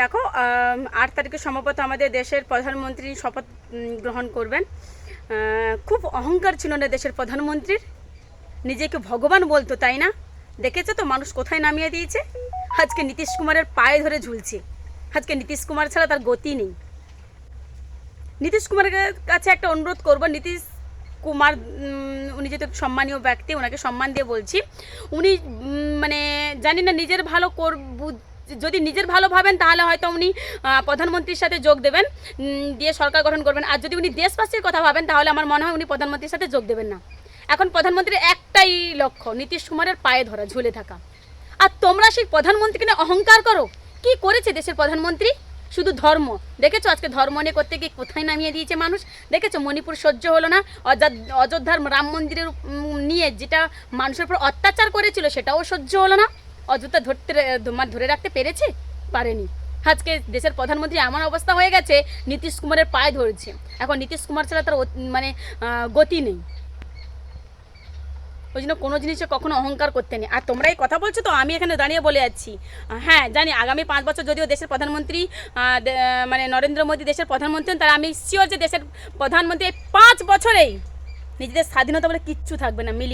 দেখো আট তারিখে সম্ভবত আমাদের দেশের প্রধানমন্ত্রী শপথ গ্রহণ করবেন। খুব অহংকার ছিল না দেশের প্রধানমন্ত্রীর। নিজেকে ভগবান বলতো, তাই না? দেখেছ তো মানুষ কোথায় নামিয়ে দিয়েছে? আজকে নীতিশ কুমারের পায়ে ধরে ঝুলছে। আজকে নীতিশ কুমার ছাড়া তার গতি নেই। নীতিশ কুমারের কাছে একটা অনুরোধ করব। নীতিশ কুমার উনি যেহেতু সম্মানীয় ব্যক্তি, ওনাকে সম্মান দিয়ে বলছি। উনি মানে জানি না নিজের ভালো কর যদি নিজের ভালো ভাবেন, তাহলে হয়তো উনি প্রধানমন্ত্রীর সাথে যোগ দেবেন দিয়ে সরকার গঠন করবেন। আর যদি উনি দেশবাসীর কথা ভাবেন, তাহলে আমার মনে হয় উনি প্রধানমন্ত্রীর সাথে যোগ দেবেন না। এখন প্রধানমন্ত্রীর একটাই লক্ষ্য, নীতিশ কুমারের পায়ে ধরা, ঝুলে থাকা। আর তোমরা সেই প্রধানমন্ত্রীকে নিয়ে অহংকার করো? কি করেছে দেশের প্রধানমন্ত্রী? শুধু ধর্ম। দেখেছ আজকে ধর্ম নিয়ে করতে গিয়ে কোথায় নামিয়ে দিয়েছে মানুষ? দেখেছ মণিপুর সহ্য হলো না? অযোধ্যা অযোধ্যার রাম মন্দিরের নিয়ে যেটা মানুষের উপর অত্যাচার করেছিল, সেটাও সহ্য হলো না? অযোধ্যা ধরতে ধরে রাখতে পেরেছে? পারেনি। আজকে দেশের প্রধানমন্ত্রী এমন অবস্থা হয়ে গেছে, নীতিশ কুমারের পায়ে ধরেছে। এখন নীতিশ কুমার ছাড়া তার মানে গতি নেই। ওই জন্য কোনো জিনিসে কখনো অহংকার করতে নেই। আর তোমরা এই কথা বলছো তো, আমি এখানে দাঁড়িয়ে বলে যাচ্ছি। হ্যাঁ জানি আগামী পাঁচ বছর যদিও দেশের প্রধানমন্ত্রী মানে নরেন্দ্র মোদী দেশের প্রধানমন্ত্রী তাহলে আমি শিওর যে দেশের প্রধানমন্ত্রী এই পাঁচ বছরেই নিজেদের স্বাধীনতা বলে কিচ্ছু থাকবে না, মিলিয়ে